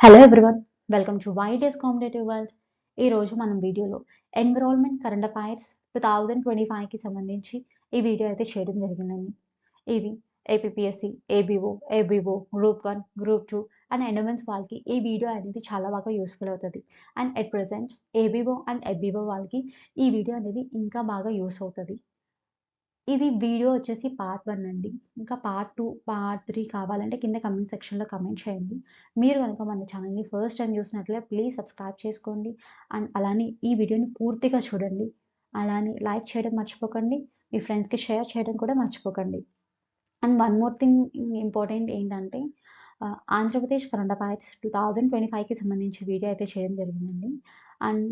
Hello everyone welcome to Vydes competitive world ఈ రోజు మనం వీడియోలో environment current affairs two thousand twenty ఫైవ్కి సంబంధించి ఈ వీడియో అయితే చేయడం జరిగిందండి. ఇది APSC ABO ABO group one group two and endowments వాళ్ళకి ఈ వీడియో అనేది చాలా బాగా యూస్ఫుల్ అవుతుంది. And at present ABO and ABO వాళ్ళకి ఈ వీడియో అనేది ఇంకా బాగా యూస్ అవుతుంది. ఇది వీడియో వచ్చేసి పార్ట్ వన్ అండి. ఇంకా పార్ట్ టూ పార్ట్ త్రీ కావాలంటే కింద కమెంట్ సెక్షన్లో కమెంట్ చేయండి. మీరు కనుక మన ఛానల్ని ఫస్ట్ టైం చూసినట్లయితే ప్లీజ్ సబ్స్క్రైబ్ చేసుకోండి. అండ్ అలానే ఈ వీడియోని పూర్తిగా చూడండి. అలానే లైక్ చేయడం మర్చిపోకండి. మీ ఫ్రెండ్స్కి షేర్ చేయడం కూడా మర్చిపోకండి. And one more thing important ఏంటంటే Andhra Pradesh current affairs two thousand twenty ఫైవ్కి సంబంధించి వీడియో అయితే చేయడం జరిగిందండి. And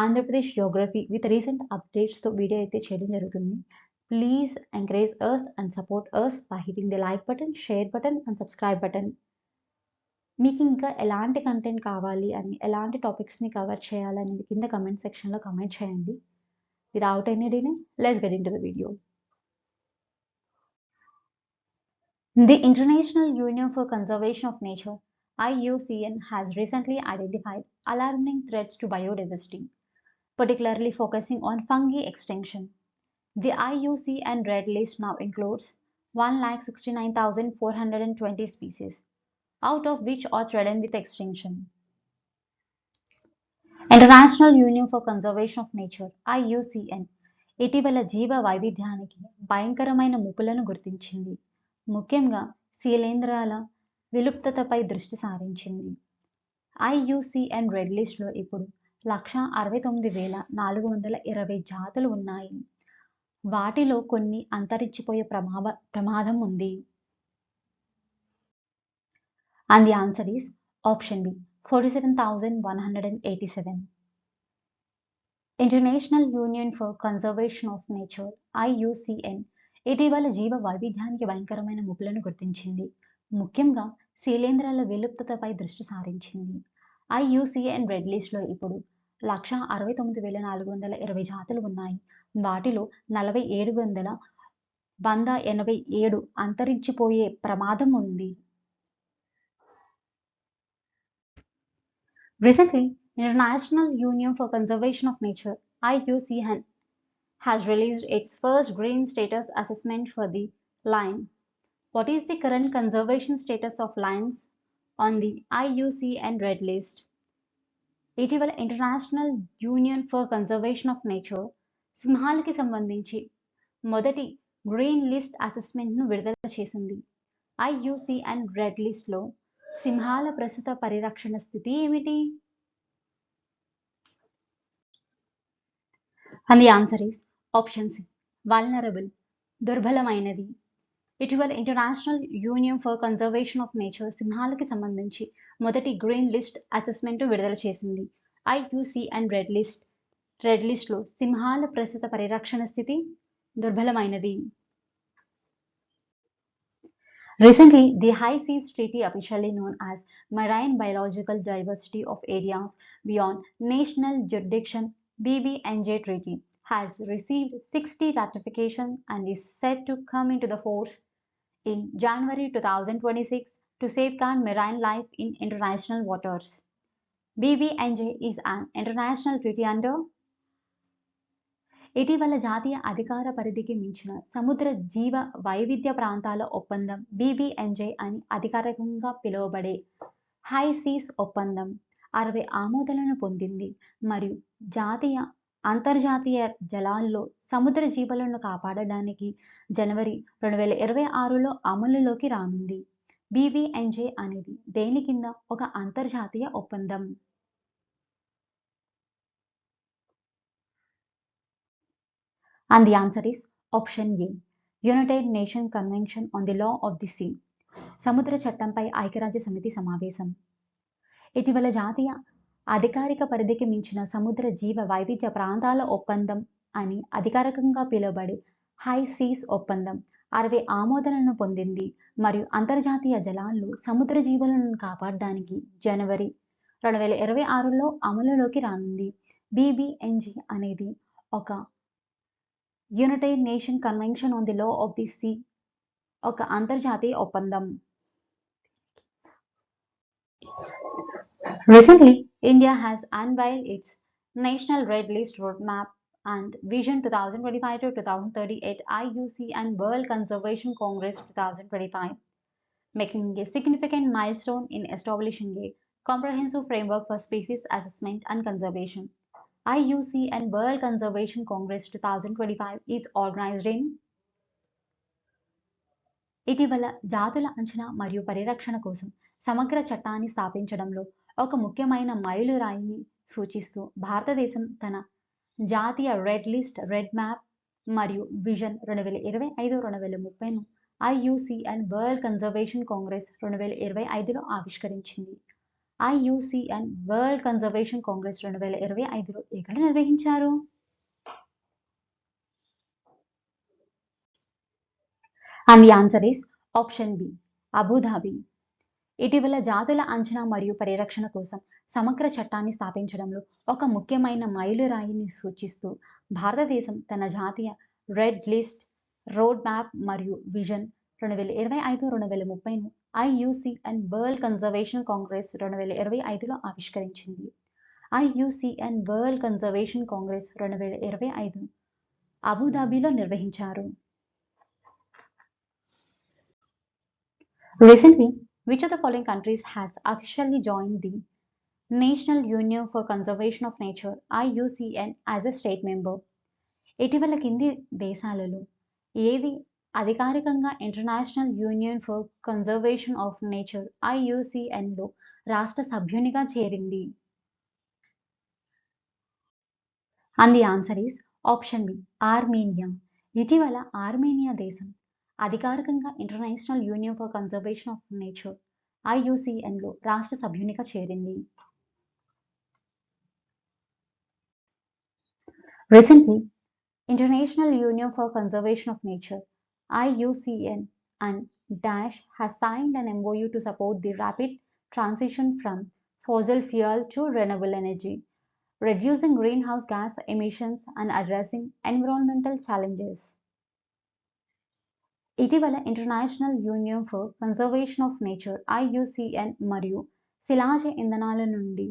Andhra Pradesh geography with recent అప్డేట్స్తో video అయితే చేయడం జరుగుతుంది. Please encourage us and support us by hitting the like button share button and subscribe button మీకు ఇంకా ఎలాంటి కంటెంట్ కావాలి అని ఎలాంటి టాపిక్స్ని కవర్ చేయాలనేది కింద కమెంట్ సెక్షన్లో కమెంట్ చేయండి without any deny let's get into the video The International Union for Conservation of Nature, IUCN, has recently identified alarming threats to biodiversity, particularly focusing on fungi extinction. The IUCN Red List now includes 1,69,420 species, out of which are threatened with extinction. International Union for Conservation of Nature IUCN ఇటీవల జీవ వైవిధ్యానికి భయంకరమైన ముప్పులను గుర్తించింది. ముఖ్యంగా శీలేంద్రాల విలుప్తతపై దృష్టి సారించింది. IUCN red లిస్ట్లో ఇప్పుడు లక్ష అరవై తొమ్మిది వేల నాలుగు వందల ఇరవై జాతులు ఉన్నాయి. వాటిలో కొన్ని అంతరించిపోయే ప్రమాద ప్రమాదం ఉంది. And the answer is option B forty seven thousand one hundred and eighty seven International Union for Conservation of Nature IUCN ఇటీవల జీవ వైవిధ్యానికి భయంకరమైన ముప్పులను గుర్తించింది. ముఖ్యంగా శీలేంద్రాల విలుప్తతపై దృష్టి సారించింది. ఐయుసిఎన్ రెడ్ లిస్ట్లో ఇప్పుడు లక్ష అరవై తొమ్మిది వేల నాలుగు వందల ఇరవై జాతులు ఉన్నాయి. వాటిలో నలభై ఏడు వందల వంద ఎనభై ఏడు అంతరించిపోయే ప్రమాదం ఉంది. Recently International Union for Conservation of Nature IUCN has release its first green status assessment for the lion what is the current conservation status of lions on the IUCN red list ఇటీవల International Union for Conservation of Nature సింహాలకి సంబంధించి మొదటి green list అసెస్మెంట్ను విడుదల చేసింది. IUCN red లిస్ట్లో సింహాల ప్రస్తుత పరిరక్షణ స్థితి ఏమిటి? And the answer is option C vulnerable దుర్బలమైనది. ఇటీవల International Union for Conservation of Nature సింహాలకి సంబంధించి మొదటి గ్రీన్ లిస్ట్ అసెస్మెంట్ విడుదల చేసింది. ఐయుసిఎన్ రెడ్ లిస్ట్ రెడ్ లిస్ట్లో సింహాల ప్రస్తుత పరిరక్షణ స్థితి దుర్బలమైనది Recently, the High Seas Treaty, officially known as Marine Biological Diversity of Areas Beyond National Jurisdiction BBNJ Treaty, has received 60 ratifications and is set to come into the force in January 2026 to safeguard marine life in international waters. BBNJ is an international treaty under ఇటీవల జాతీయ అధికార పరిధికి మించిన సముద్ర జీవ వైవిధ్య ప్రాంతాల ఒప్పందం బీబీఎన్జే అని అధికారికంగా పిలువబడే హై సీస్ ఒప్పందం అరవై ఆమోదాలను పొందింది. మరియు జాతీయ అంతర్జాతీయ జలాల్లో సముద్ర జీవులను కాపాడడానికి జనవరి రెండు వేల ఇరవై ఆరులో అమలులోకి రానుంది. బీబీఎన్జే అనేది దేని కింద ఒక అంతర్జాతీయ ఒప్పందం? And the answer is option A. United Nation Convention on the law of the sea సముద్ర చట్టంపై ఐక్యరాజ్య సమితి సమావేశం ఇటీవల జాతీయ అధికారిక పరిధికి మించిన సముద్ర జీవ వైవిధ్య ప్రాంతాల ఒప్పందం అని అధికారికంగా పిలువబడే హై సీస్ ఒప్పందం అరవై ఆమోదనను పొందింది మరియు అంతర్జాతీయ జలాల్లో సముద్ర జీవులను కాపాడడానికి జనవరి రెండు వేల ఇరవై ఆరులో అమలులోకి రానుంది బీబీఎన్జీ అనేది ఒక United Nation Convention on the Law of the Sea ఒక అంతర్జాతీయ ఒప్పందం Recently, India has unveiled its National Red List Roadmap and Vision 2025 to 2030 at IUCN World Conservation Congress 2025, making a significant milestone in establishing a comprehensive framework for species assessment and conservation. IUCN World Conservation Congress 2025 is organized in ఇటీవల జాతుల అంచనా మరియు పరిరక్షణ కోసం సమగ్ర చట్టాన్ని స్థాపించడంలో ఒక ముఖ్యమైన మైలురాయిని సూచిస్తూ భారతదేశం తన జాతీయ రెడ్ లిస్ట్ రెడ్ మ్యాప్ మరియు విజన్ రెండు వేల ఇరవై ఐదు రెండు వేల ముప్పైను IUC and World Conservation Congress రెండు వేల ఇరవై ఐదులో ఆవిష్కరించింది. ఐయుసిఎన్ వరల్డ్ కన్జర్వేషన్ కాంగ్రెస్ రెండు వేల ఇరవై ఐదులో ఎక్కడ నిర్వహించారు? And the answer is option B Abu Dhabi ఇటీవల జాతుల అంచనా మరియు పరిరక్షణ కోసం సమగ్ర చట్టాన్ని స్థాపించడంలో ఒక ముఖ్యమైన మైలురాయిని సూచిస్తూ భారతదేశం తన జాతీయ రెడ్ లిస్ట్ రోడ్ మ్యాప్ మరియు విజన్ రెండు వేల ఇరవై ఐదు రెండు వేల ముప్పైను ఐయుసిఎన్ వరల్డ్ కన్జర్వేషన్ కాంగ్రెస్ రెండు వేల ఇరవై ఐదులో ఆవిష్కరించింది. ఐయుసిఎన్ వరల్డ్ కన్జర్వేషన్ కాంగ్రెస్ రెండు వేల ఇరవై ఐదు అబుదాబీలో నిర్వహించారు. Recently which of the following countries has officially join the national Union for Conservation of Nature IUCN as a state member ఇటీవల కింది దేశాలలో ఏది అధికారికంగా International Union for Conservation of Nature ఐయుసిఎన్లో రాష్ట్ర సభ్యునిగా చేరింది. And the answer is option B Armenia. ఇటీవల Armenia దేశం అధికారికంగా International Union for Conservation of Nature ఐయుసిఎన్లో రాష్ట్ర సభ్యునిగా చేరింది. Recently International Union for Conservation of Nature IUCN and Dash has signed an MOU to support the rapid transition from fossil fuel to renewable energy, reducing greenhouse gas emissions and addressing environmental challenges. ఇటీవల International Union for Conservation of Nature IUCN మరియు శిలాజ ఇంధనాల నుండి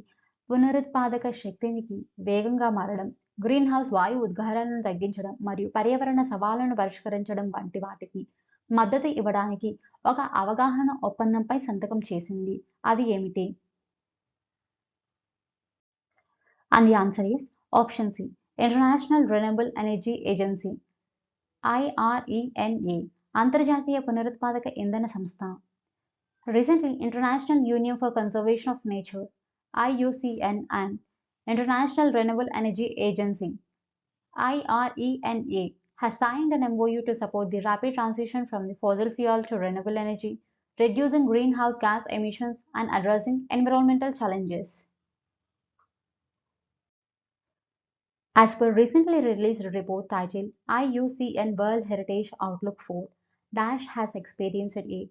పునరుత్పాదక శక్తికి వేగంగా మారడం green house వాయు ఉద్గారాలను తగ్గించడం మరియు పర్యావరణ సవాళ్ళను పరిష్కరించడం వంటి వాటికి మద్దతు ఇవ్వడానికి ఒక అవగాహన ఒప్పందంపై సంతకం చేసింది. అది ఏమిటి? And the answer is option C International Renewable Energy Agency IRENA అంతర్జాతీయ పునరుత్పాదక ఇంధన సంస్థ. Recently International Union for Conservation of Nature IUCN and International Renewable Energy Agency IRENA has signed an MOU to support the rapid transition from the fossil fuel to renewable energy, reducing greenhouse gas emissions and addressing environmental challenges. As per recently released report titled IUCN World Heritage Outlook 4, Dash has experienced a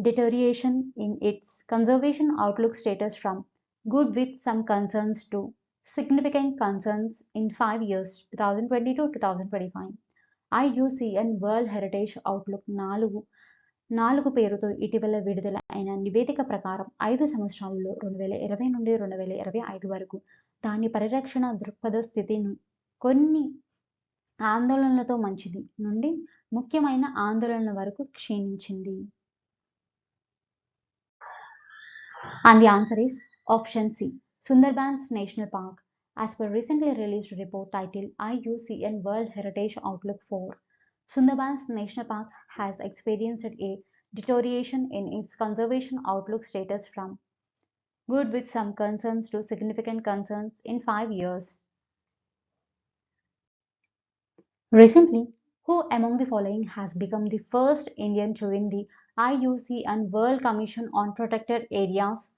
deterioration in its conservation outlook status from good with some concerns too. significant concerns in five years 2022 2025 IUCN World Heritage Outlook నాలుగు నాలుగు పేరుతో ఇటీవల విడుదల అయిన నివేదిక ప్రకారం ఐదు సంవత్సరాలలో రెండు వేల ఇరవై నుండి రెండు వేల ఇరవై ఐదు వరకు దాని పరిరక్షణ దృక్పథ స్థితిని కొన్ని ఆందోళనలతో మంచిది నుండి ముఖ్యమైన ఆందోళనల వరకు క్షీణించింది and the answer is Option C. Sundarbans National Park. As per recently released report titled IUCN World Heritage Outlook 4, Sundarbans National Park has experienced a deterioration in its conservation outlook status from good with some concerns to significant concerns in five years. Recently, who among the following has become the first Indian to win the IUCN World Commission on Protected Areas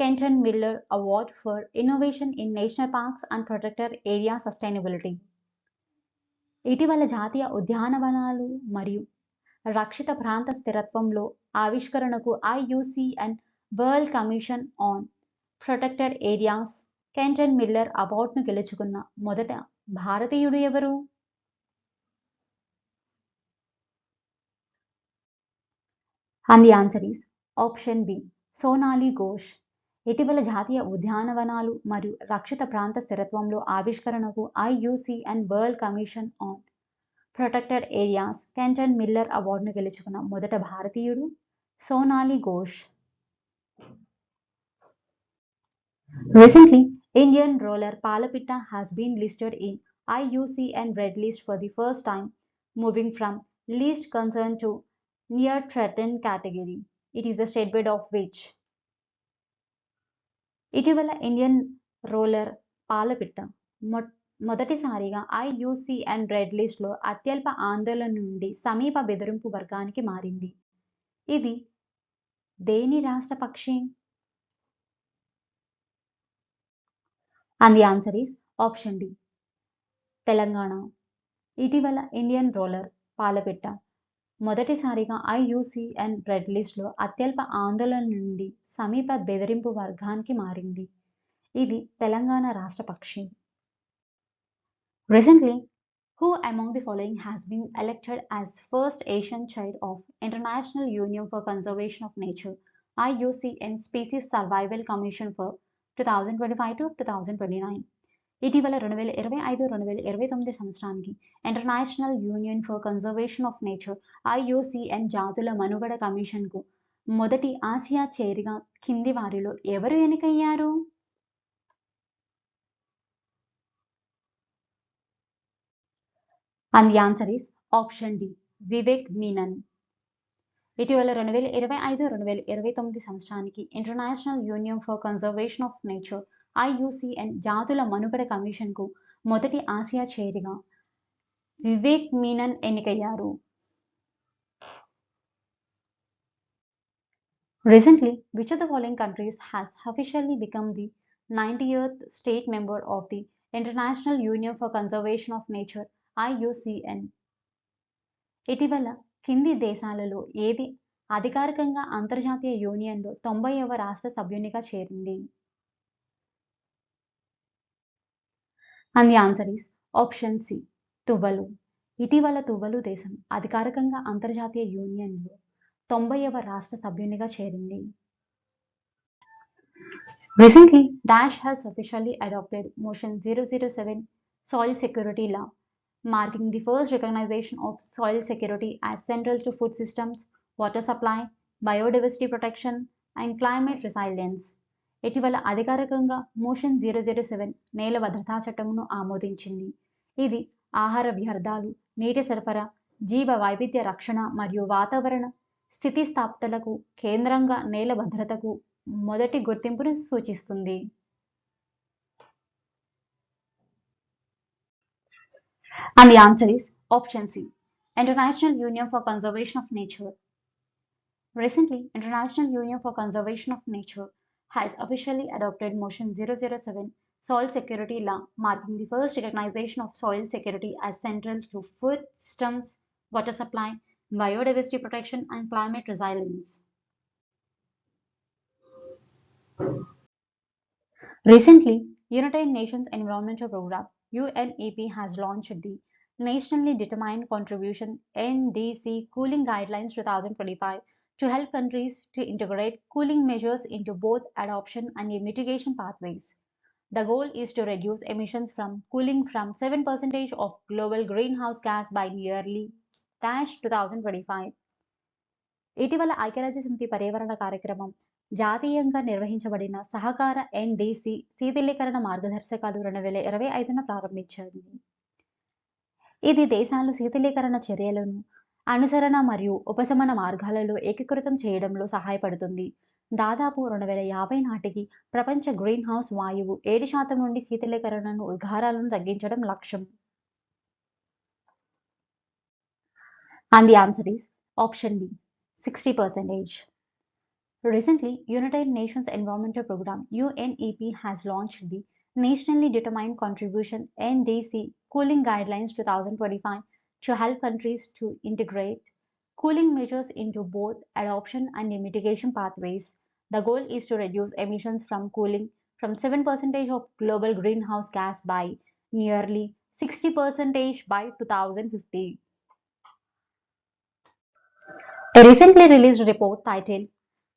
Kenton Miller Award for Innovation in National Parks and Protected Area Sustainability. ఇటీవల జాతీయ ఉద్యానవనాలు మరియు రక్షిత ప్రాంత స్థిరత్వంలో ఆవిష్కరణకు IUCN World Commission on Protected Areas Kenton Miller అవార్డును గెలుచుకున్న మొదట భారతీయుడు ఎవరు and the answer is option B Sonali Ghosh ఇటీవల జాతీయ ఉద్యానవనాలు మరియు రక్షిత ప్రాంత స్థిరత్వంలో ఆవిష్కరణకు IUCN World Commission on Protected Areas Kenton Miller అవార్డును గెలుచుకున్న మొదట భారతీయుడు Sonali Ghosh. Recently Indian roller పాలపిట్ట has been listed in IUCN Red List for the first time moving from least concern to near threatened category it is the state bird of which ఇటీవల Indian roller పాలపిట్ట మొ మొదటిసారిగా IUCN red లిస్ట్లో అత్యల్ప ఆందోళన నుండి సమీప బెదిరింపు వర్గానికి మారింది. ఇది దేని రాష్ట్ర పక్షి? And the answer is option D Telangana. ఇటీవల ఇండియన్ రోలర్ పాలపిట్ట మొదటిసారిగా ఐయుసిఎన్ రెడ్ లిస్ట్లో అత్యల్ప ఆందోళన నుండి సమీప బెదిరింపు వర్గానికి మారింది. ఇది తెలంగాణ రాష్ట్ర పక్షి. Recently who among the following has been elected as first Asian chair of International Union for Conservation of Nature IUCN Species Survival Commission for two thousand twenty five to two thousand twenty nine ఇటీవల రెండు వేల ఇరవై ఐదు రెండు వేల ఇరవై తొమ్మిది సంవత్సరానికి International Union for Conservation of Nature IUCN జాతుల మనుగడ కమిషన్కు మొదటి ఆసియా చేరిగా కింది వారిలో ఎవరు ఎన్నికయ్యారు? And the answer is option D Vivek Menon ఇటీవల రెండు వేల ఇరవై ఐదు రెండు వేల ఇరవై తొమ్మిది సంవత్సరానికి International Union for Conservation of Nature IUCN జాతుల మనుగడ కమిషన్కు మొదటి ఆసియా చేరిగా వివేక్ మీనన్ ఎన్నికయ్యారు. Recently, which of the following countries has officially become the 90th state member of the International Union for Conservation of Nature IUCN? ఇటీవల కింది దేశాలలో ఏది అధికారికంగా అంతర్జాతీయ యూనియన్లో తొంభైవ రాష్ట్ర సభ్యునిగా చేరింది and the answer is option C Tuvalu ఇటీవల తువలు దేశం అధికారికంగా అంతర్జాతీయ యూనియన్లో తొంభైవ రాష్ట్ర సభ్యునిగా చేరింది. Recently dash has officially adopted motion zero zero seven soil security law marking the first recognition of soil security as central to food systems water supply biodiversity protection and climate resilience ఇటీవల అధికారికంగా motion zero zero seven నేల భద్రతా చట్టంను ఆమోదించింది. ఇది ఆహార వ్యర్థాలు నీటి సరఫరా జీవ వైవిధ్య రక్షణ మరియు వాతావరణ స్థితిస్థాప్తలకు కేంద్రంగా నేల భద్రతకు మొదటి గుర్తింపును సూచిస్తుంది. And answer is option C International Union for Conservation of Nature recently International Union for Conservation of Nature has officially adopted motion zero zero seven soil security law marking the first recognition of soil security as central to food systems water supply biodiversity protection, and climate resilience. Recently, United Nations Environmental Programme UNEP has launched the Nationally Determined Contribution NDC Cooling Guidelines 2025 to help countries to integrate cooling measures into both adoption and mitigation pathways. The goal is to reduce emissions from cooling from 7% of global greenhouse gas by nearly dash 2025. ఇటీవల ఐక్యరాజ్య సమితి పర్యావరణ కార్యక్రమం జాతీయంగా నిర్వహించబడిన సహకార NDC శీతలీకరణ మార్గదర్శకాలు రెండు వేల ఇరవై ఐదున ప్రారంభించింది. ఇది దేశాలు శీతలీకరణ చర్యలను అనుసరణ మరియు ఉపశమన మార్గాలలో ఏకీకృతం చేయడంలో సహాయపడుతుంది. దాదాపు రెండు వేల యాభై నాటికి ప్రపంచ గ్రీన్ హౌస్ వాయువు ఏడు శాతం నుండి శీతలీకరణను ఉద్గారాలను తగ్గించడం లక్ష్యం. And the answer is option B, 60 percentage. Recently, United Nations Environmental Programme UNEP has launched the Nationally Determined Contribution NDC Cooling Guidelines 2025 to help countries to integrate cooling measures into both adoption and mitigation pathways. The goal is to reduce emissions from cooling from 7% of global greenhouse gas by nearly 60% by 2050. A recently released report titled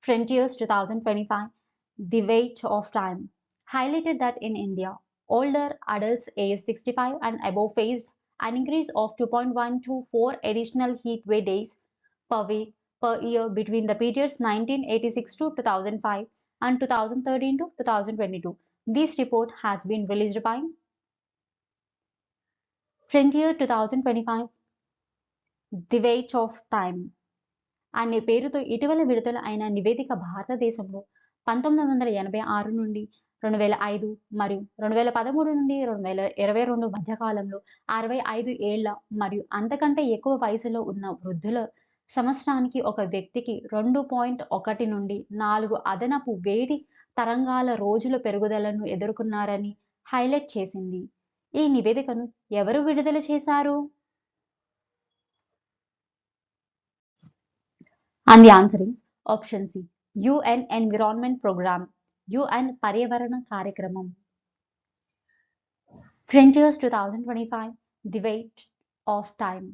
Frontiers 2025 The Weight of Time highlighted that in India, older adults aged 65 and above faced an increase of 2.1 to 4 additional heatwave days per week per year between the periods 1986 to 2005 and 2013 to 2022. This report has been released by Frontier 2025 The Weight of Time. అనే పేరుతో ఇటీవల విడుదల అయిన నివేదిక భారతదేశంలో పంతొమ్మిది వందల ఎనభై ఆరు నుండి రెండు వేల ఐదు మరియు రెండు వేల పదమూడు నుండి రెండు వేల ఇరవై రెండు మధ్యకాలంలో అరవై ఐదు ఏళ్ళ మరియు అంతకంటే ఎక్కువ వయసులో ఉన్న వృద్ధుల సంవత్సరానికి ఒక వ్యక్తికి రెండు పాయింట్ ఒకటి నుండి నాలుగు అదనపు వేడి తరంగాల రోజుల పెరుగుదలను ఎదుర్కొన్నారని హైలైట్ చేసింది. ఈ నివేదికను ఎవరు విడుదల చేశారు? And the answer is option C UN Environment Programme UN పర్యావరణ కార్యక్రమం Frontiers two thousand twenty five the weight of time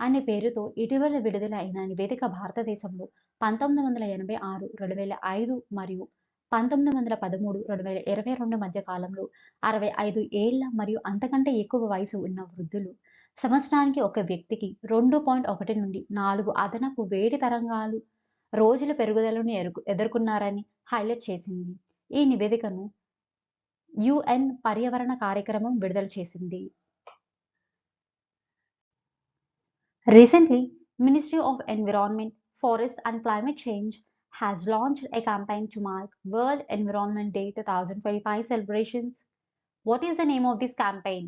అనే పేరుతో ఇటీవల విడుదలైన నివేదిక భారతదేశంలో పంతొమ్మిది వందల ఎనభై ఆరు రెండు వేల ఐదు మరియు పంతొమ్మిది వందల పదమూడు రెండు వేల ఇరవై రెండు మధ్య కాలంలో అరవై ఐదు ఏళ్ళ మరియు అంతకంటే ఎక్కువ వయసు ఉన్న వృద్ధులు సంవత్సరానికి ఒక వ్యక్తికి రెండు పాయింట్ ఒకటి నుండి నాలుగు అదనపు వేడి తరంగాలు రోజుల పెరుగుదలను ఎరుకు ఎదుర్కొన్నారని హైలైట్ చేసింది ఈ నివేదికను యుఎన్ పర్యావరణ కార్యక్రమం విడుదల చేసింది recently Ministry of Environment Forest and Climate Change has launched a campaign to mark World Environment Day 2025 celebrations. What is the name of this campaign?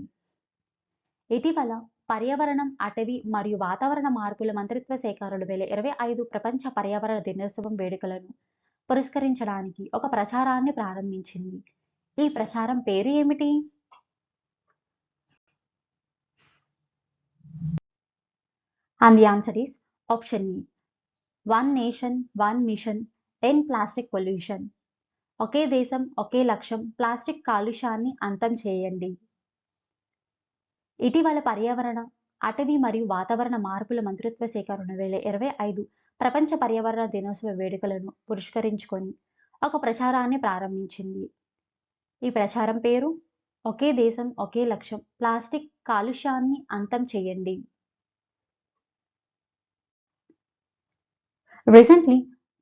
ఇటీవల పర్యావరణం అటవీ మరియు వాతావరణ మార్పుల మంత్రిత్వ శాఖ రెండు వేల ఇరవై ఐదు ప్రపంచ పర్యావరణ దినోత్సవం వేడుకలను పురస్కరించడానికి ఒక ప్రచారాన్ని ప్రారంభించింది. ఈ ప్రచారం పేరు ఏమిటి? And the answer is option E one nation one mission end plastic pollution ఒకే దేశం ఒకే లక్ష్యం ప్లాస్టిక్ కాలుష్యాన్ని అంతం చేయండి. ఇటీవల పర్యావరణ అటవీ మరియు వాతావరణ మార్పుల మంత్రిత్వ శాఖ రెండు వేల ఇరవై ఐదు ప్రపంచ పర్యావరణ దినోత్సవ వేడుకలను పురస్కరించుకొని ఒక ప్రచారాన్ని ప్రారంభించింది ఈ ప్రచారం పేరు ఒకే దేశం ఒకే లక్ష్యం ప్లాస్టిక్ కాలుష్యాన్ని అంతం చేయండి recently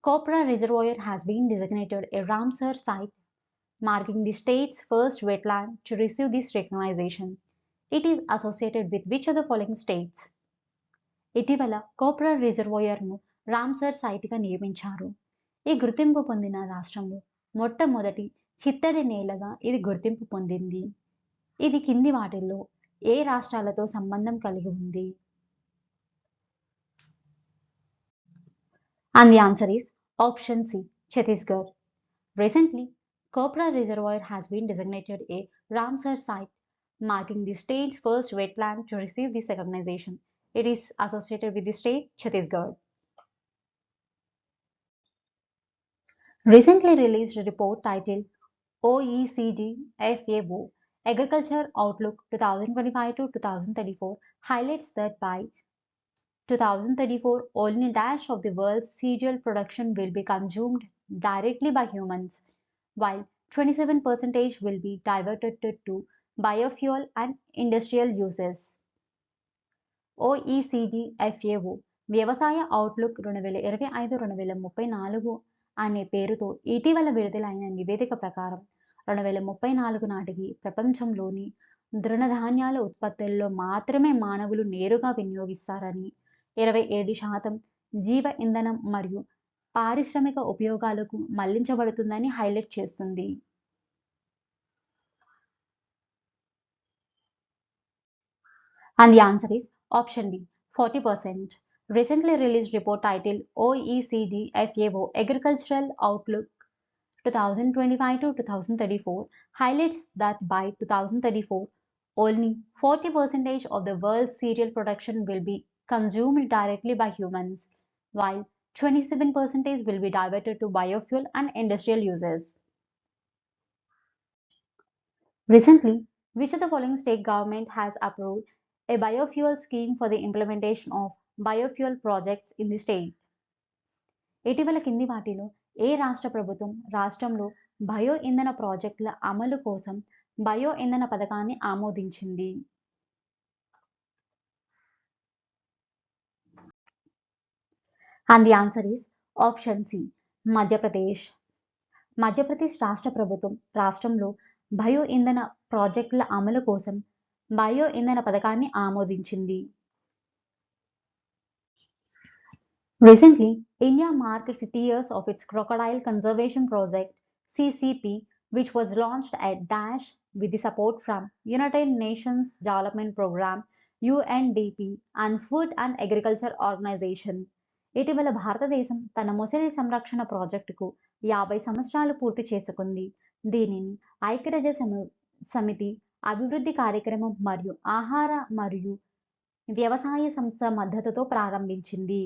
Kopra reservoir has been designated a Ramsar site, marking the state's first wetland to receive this recognition. It is associated with which of the following states ఇటీవల కోప్రర్ రిజర్వాయర్ను రామ్సర్ సైట్గా నియమించారు. ఈ గుర్తింపు పొందిన రాష్ట్రంలో మొట్టమొదటి చిత్తడి నేలగా ఇది గుర్తింపు పొందింది. ఇది కింది వాటిల్లో ఏ రాష్ట్రాలతో సంబంధం కలిగి ఉంది? And the answer is option C Chhattisgarh recently Kopra reservoir has been designated a Ramsar site marking the state's first wetland to receive this recognition. It is associated with the state Chhattisgarh. Recently released report titled OECD FAO Agriculture Outlook 2025 to 2034 highlights that by 2034, only dash of the world's cereal production will be consumed directly by humans, while 27% will be diverted to, biofuel and industrial uses OECD FAO వ్యవసాయ outlook రెండు వేల ఇరవై ఐదు రెండు వేల ముప్పై నాలుగు అనే పేరుతో ఇటీవల విడుదలైన నివేదిక ప్రకారం రెండు వేల ముప్పై నాలుగు నాటికి ప్రపంచంలోని తృణధాన్యాల ఉత్పత్తుల్లో మాత్రమే మానవులు నేరుగా వినియోగిస్తారని ఇరవై ఏడు శాతం జీవ ఇంధనం మరియు పారిశ్రామిక ఉపయోగాలకు మళ్ళించబడుతుందని హైలైట్ చేస్తుంది. And the answer is option B, 40%. Recently released report titled OECD FAO Agricultural Outlook 2025 to 2034 highlights that by 2034, only 40% of the world's cereal production will be consumed directly by humans, while 27% will be diverted to biofuel and industrial uses. Recently, which of the following state government has approved a biofuel scheme for the implementation of biofuel projects in the state? ఇటీవల కింది వాటిలో ఏ రాష్ట్ర ప్రభుత్వం రాష్ట్రంలో bio ఇంధన ప్రాజెక్టుల అమలు కోసం బయో ఇంధన పథకాన్ని ఆమోదించింది and the answer is option C Madhya Pradesh Madhya Pradesh రాష్ట్ర ప్రభుత్వం రాష్ట్రంలో బయో ఇంధన ప్రాజెక్టుల అమలు కోసం బయో ఇంధన పథకాన్ని ఆమోదించింది. Recently India marked fifty years of its crocodile conservation project CCP which was launched at dash with the support from United Nations Development Programme UNDP and Food and Agriculture Organization ఇటీవల భారతదేశం తన మొసలి సంరక్షణ ప్రాజెక్టుకు యాభై సంవత్సరాలు పూర్తి చేసుకుంది. దీనిని ఐక్యరాజ్య సమితి అభివృద్ధి కార్యక్రమం మరియు ఆహార మరియు వ్యవసాయ సంస్థ మద్దతుతో ప్రారంభించింది.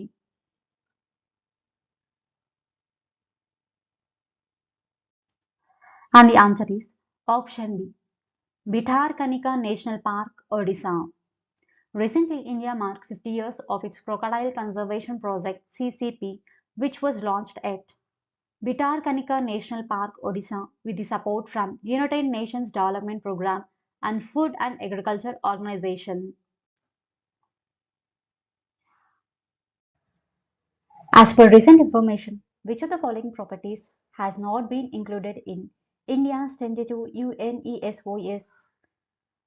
And the answer is option B Bhitarkanika National Park Odisha recently India mark fifty years of its crocodile conservation project CCP which was launched at Bhitarkanika National Park Odisha with the support from United Nations Development Programme and Food and Agriculture Organization. As per recent information, which of the following properties has not been included in India's tentative UNESOS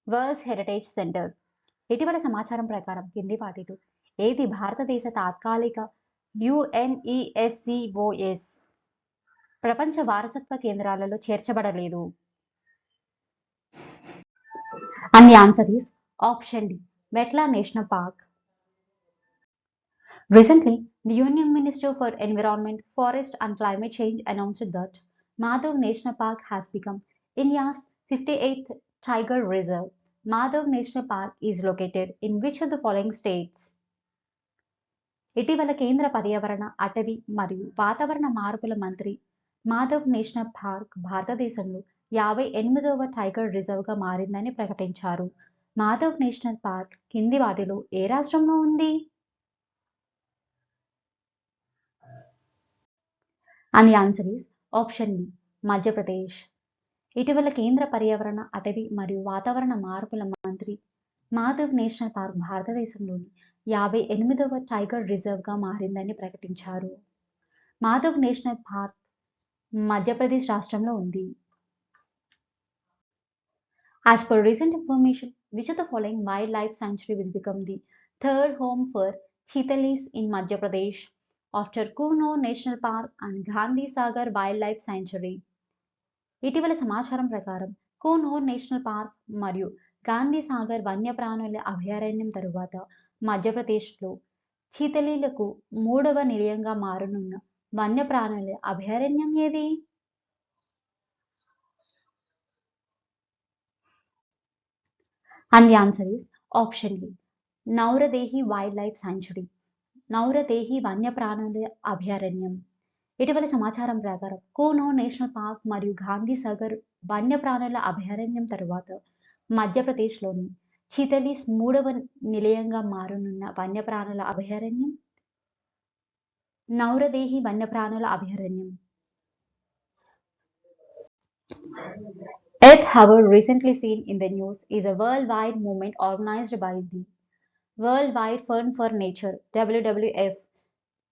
worlds heritage centre ఇటీవల సమాచారం ప్రకారం కింది వాటిలో ఏది భారతదేశ తాత్కాలిక యుఎన్ఈఎస్సిఓఎస్ ప్రపంచ వారసత్వ కేంద్రాలలో చేర్చబడలేదు and the answer is option D Metla National Park Recently, the Union Minister for Environment, Forest and Climate Change announced that Madhav National Park has become India's 58th tiger reserve. Madhav National Park is located in which of the following states? ఇటీవల కేంద్ర పర్యావరణ అటవీ మరియు వాతావరణ మార్పుల మంత్రి Madhav national park భారతదేశంలో యాభై ఎనిమిదవ టైగర్ రిజర్వ్గా మారిందని ప్రకటించారు. మాధవ్ నేషనల్ పార్క్ కింది వాటిలో ఏ రాష్ట్రంలో ఉంది? అని answer is option B Madhya Pradesh. ఇటీవల కేంద్ర పర్యావరణ అటవీ మరియు వాతావరణ మార్పుల మంత్రి మాధవ్ నేషనల్ పార్క్ భారతదేశంలోని యాభై ఎనిమిదవ టైగర్ రిజర్వ్గా మారిందని ప్రకటించారు. మాధవ్ నేషనల్ పార్క్ మధ్యప్రదేశ్ రాష్ట్రంలో ఉంది. As per recent information, which of the following wildlife sanctuary will become the third home for cheetahs in Madhya Pradesh after Kuno National Park and Gandhi Sagar Wildlife Sanctuary? ఇటీవల సమాచారం ప్రకారం కోనోర్ national park మరియు గాంధీ సాగర్ వన్యప్రాణుల అభయారణ్యం తరువాత మధ్యప్రదేశ్లో చీతలీలకు మూడవ నిలయంగా మారనున్న వన్యప్రాణుల అభయారణ్యం ఏది and the answer is option B Nauradehi wildlife sanctuary Nauradehi వన్యప్రాణుల అభయారణ్యం ఇటీవల సమాచారం ప్రకారం కోనో నేషనల్ పార్క్ మరియు గాంధీ సాగర్ వన్యప్రాణుల అభయారణ్యం తరువాత మధ్యప్రదేశ్లోని చితలీస్ మూడవ నిలయంగా మారనున్న వన్యప్రాణుల అభయారణ్యం? నౌరదేహి వన్యప్రాణుల అభయారణ్యం Earth Hour recently seen in the news is a worldwide movement organized by the Worldwide Fund for Nature WWF.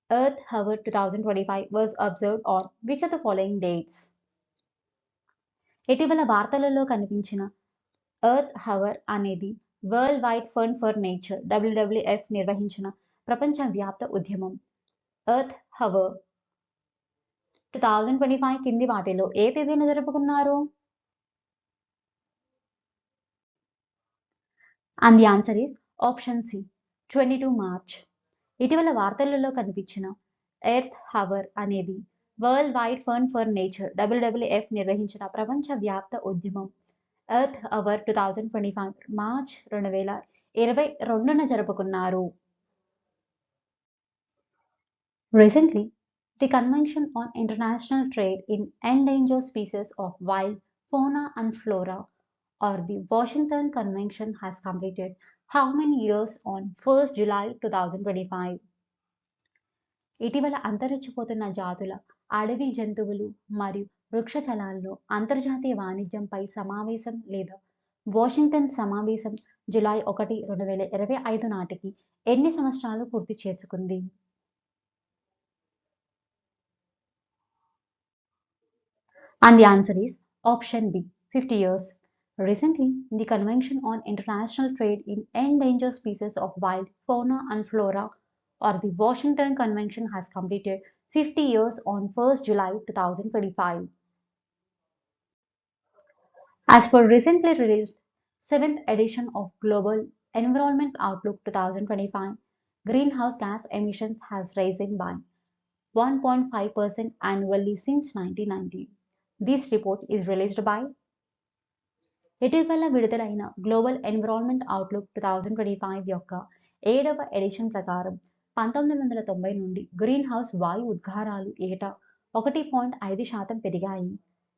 Earth Hour 2025 was observed on which of the following dates? ఇటీవల వార్తలలో కనిపించిన ఎర్త్ హవర్ అనేది World Wide Fund for Nature WWF నిర్వహించిన ప్రపంచవ్యాప్త ఉద్యమం Earth Hour two thousand twenty five కింది వాటిలో ఏ తేదీన జరుపుకున్నారు and the answer is option C twenty two March ఇటీవల వార్తలలో కనిపించిన ఎర్త్ హవర్ అనేది World Wide Fund for Nature WWF నిర్వహించిన ప్రపంచవ్యాప్త ఉద్యమం Earth Hour two thousand twenty five March రెండు వేల ఇరవై రెండున జరుపుకున్నారు. Recently the Convention on International Trade in endangered species of wild fauna and flora or the Washington Convention has completed how many years on 1st July 2025? ఇటీవల అంతరించిపోతున్న జాతుల అడవి జంతువులు మరియు వృక్షజలాల్లో అంతర్జాతీయ వాణిజ్యంపై సమావేశం లేదా వాషింగ్టన్ సమావేశం జులై ఒకటి రెండు వేల ఇరవై ఐదు నాటికి ఎన్ని సంవత్సరాలు పూర్తి చేసుకుంది and the answer is option B fifty years Recently, the Convention on International Trade in Endangered Species of Wild Fauna and Flora, or the Washington Convention, has completed 50 years on 1st July 2025. As per recently released 7th edition of Global Environment Outlook 2025, greenhouse gas emissions has risen by 1.5% annually since 1990. This report is released by ఇటీవల విడుదలైన Global Environment Outlook two thousand twenty five యొక్క ఏడవ edition ప్రకారం పంతొమ్మిది వందల తొంభై నుండి green house వాయు ఉద్గారాలు ఏటా ఒకటి పాయింట్ ఐదు శాతం పెరిగాయి.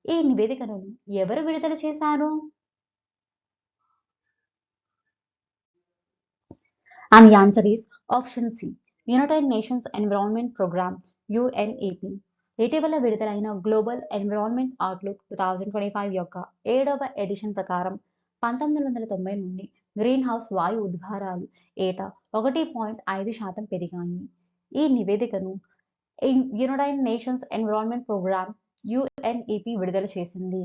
ఈ నివేదికను ఎవరు విడుదల చేశారు? And the answer is option C United Nations Environment Programme UNEP ఇటీవల విడుదలైన Global Environment Outlook two thousand twenty five యొక్క ఏడవ ఎడిషన్ ప్రకారం పంతొమ్మిది వందల తొంభై నుండి గ్రీన్ హౌస్ వాయు ఉద్గారాలు ఏటా ఒకటి పాయింట్ ఐదు శాతం పెరిగాయి. ఈ నివేదికను United Nations Environment Programme UNEP విడుదల చేసింది.